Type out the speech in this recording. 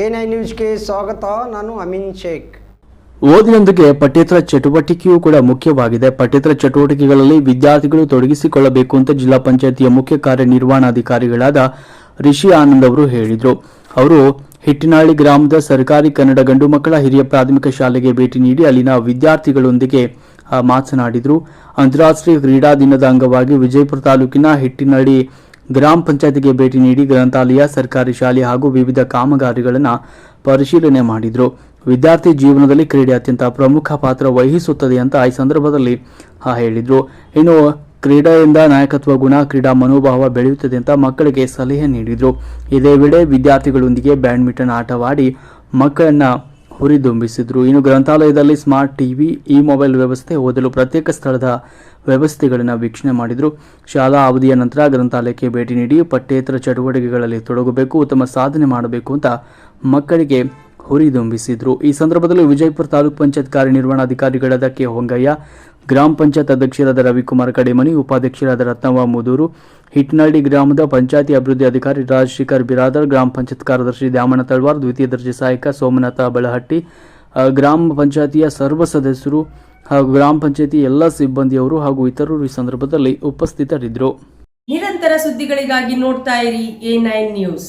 A ನ್ಯೂಸ್ಗೆ ಸ್ವಾಗತ, ನಾನು ಅಮೀನ್ ಶೇಖ್. ಓದಿನೊಂದಿಗೆ ಪಠ್ಯೇತರ ಚಟುವಟಿಕೆಯೂ ಕೂಡ ಮುಖ್ಯವಾಗಿದೆ. ಪಠ್ಯೇತರ ಚಟುವಟಿಕೆಗಳಲ್ಲಿ ವಿದ್ಯಾರ್ಥಿಗಳು ತೊಡಗಿಸಿಕೊಳ್ಳಬೇಕು ಅಂತ ಜಿಲ್ಲಾ ಪಂಚಾಯತಿಯ ಮುಖ್ಯ ಕಾರ್ಯನಿರ್ವಹಣಾಧಿಕಾರಿಗಳಾದ ರಿಷಿ ಆನಂದ್ ಅವರು ಹೇಳಿದರು. ಅವರು ಹಿಟ್ಟಿನಾಳಿ ಗ್ರಾಮದ ಸರ್ಕಾರಿ ಕನ್ನಡ ಗಂಡು ಮಕ್ಕಳ ಹಿರಿಯ ಪ್ರಾಥಮಿಕ ಶಾಲೆಗೆ ಭೇಟಿ ನೀಡಿ ಅಲ್ಲಿನ ವಿದ್ಯಾರ್ಥಿಗಳೊಂದಿಗೆ ಮಾತನಾಡಿದರು. ಅಂತಾರಾಷ್ಟ್ರೀಯ ಕ್ರೀಡಾ ದಿನದ ಅಂಗವಾಗಿ ವಿಜಯಪುರ ತಾಲೂಕಿನ ಹಿಟ್ಟಿನಳ್ಳಿ ಗ್ರಾಮ ಪಂಚಾಯತಿಗೆ ಭೇಟಿ ನೀಡಿ ಗ್ರಂಥಾಲಯ, ಸರ್ಕಾರಿ ಶಾಲೆ ಹಾಗೂ ವಿವಿಧ ಕಾಮಗಾರಿಗಳನ್ನು ಪರಿಶೀಲನೆ ಮಾಡಿದರು. ವಿದ್ಯಾರ್ಥಿ ಜೀವನದಲ್ಲಿ ಕ್ರೀಡೆ ಅತ್ಯಂತ ಪ್ರಮುಖ ಪಾತ್ರ ವಹಿಸುತ್ತದೆ ಅಂತ ಈ ಸಂದರ್ಭದಲ್ಲಿ ಹೇಳಿದ್ರು. ಇನ್ನು ಕ್ರೀಡೆಯಿಂದ ನಾಯಕತ್ವ ಗುಣ, ಕ್ರೀಡಾ ಮನೋಭಾವ ಬೆಳೆಯುತ್ತದೆ ಅಂತ ಮಕ್ಕಳಿಗೆ ಸಲಹೆ ನೀಡಿದರು. ಇದೇ ವೇಳೆ ವಿದ್ಯಾರ್ಥಿಗಳೊಂದಿಗೆ ಬ್ಯಾಡ್ಮಿಂಟನ್ ಆಟವಾಡಿ ಮಕ್ಕಳನ್ನ ಹುರಿದುಂಬಿಸಿದ್ರು. ಇನ್ನು ಗ್ರಂಥಾಲಯದಲ್ಲಿ ಸ್ಮಾರ್ಟ್ ಟಿವಿ ಇ ಮೊಬೈಲ್ ವ್ಯವಸ್ಥೆ ಓದಲು ಪ್ರತ್ಯೇಕ ಸ್ಥಳದ ವ್ಯವಸ್ಥೆಗಳನ್ನು ವೀಕ್ಷಣೆ ಮಾಡಿದರು. ಶಾಲಾ ಅವಧಿಯ ನಂತರ ಗ್ರಂಥಾಲಯಕ್ಕೆ ಭೇಟಿ ನೀಡಿ ಪಠ್ಯೇತರ ಚಟುವಟಿಕೆಗಳಲ್ಲಿ ತೊಡಗಬೇಕು, ಉತ್ತಮ ಸಾಧನೆ ಮಾಡಬೇಕು ಅಂತ ಮಕ್ಕಳಿಗೆ ಹುರಿದುಂಬಿಸಿದ್ರು. ಈ ಸಂದರ್ಭದಲ್ಲಿ ವಿಜಯಪುರ ತಾಲೂಕು ಪಂಚಾಯತ್ ಕಾರ್ಯನಿರ್ವಹಣಾಧಿಕಾರಿಗಳಾದ ಕೆ ಹೊಂಗಯ್ಯ ಗ್ರಾಮ ಪಂಚಾಯತ್ ಅಧ್ಯಕ್ಷರಾದ ರವಿಕುಮಾರ್ ಕಡಿಮನಿ, ಉಪಾಧ್ಯಕ್ಷರಾದ ರತ್ನವ ಮುದೂರು, ಹಿಟ್ನಳ್ಳಿ ಗ್ರಾಮದ ಪಂಚಾಯತಿ ಅಭಿವೃದ್ಧಿ ಅಧಿಕಾರಿ ರಾಜಶೇಖರ್ ಬಿರಾದರ್, ಗ್ರಾಮ ಪಂಚಾಯತ್ ಕಾರ್ಯದರ್ಶಿ ದ್ಯಾಮಣ್ಣ ತಳ್ವಾರ್, ದ್ವಿತೀಯ ದರ್ಜೆ ಸಹಾಯಕ ಸೋಮನಾಥ ಬಳಹಟ್ಟಿ ಗ್ರಾಮ ಪಂಚಾಯತಿಯ ಸರ್ವ ಸದಸ್ಯರು ಹಾಗೂ ಗ್ರಾಮ ಪಂಚಾಯತಿ ಎಲ್ಲ ಸಿಬ್ಬಂದಿಯವರು ಹಾಗೂ ಇತರರು ಈ ಸಂದರ್ಭದಲ್ಲಿ ಉಪಸ್ಥಿತರಿದ್ದರು. ನಿರಂತರ ಸುದ್ದಿಗಳಿಗಾಗಿ ನೋಡ್ತಾ ಇರಿ ಎ ನೈನ್ ನ್ಯೂಸ್.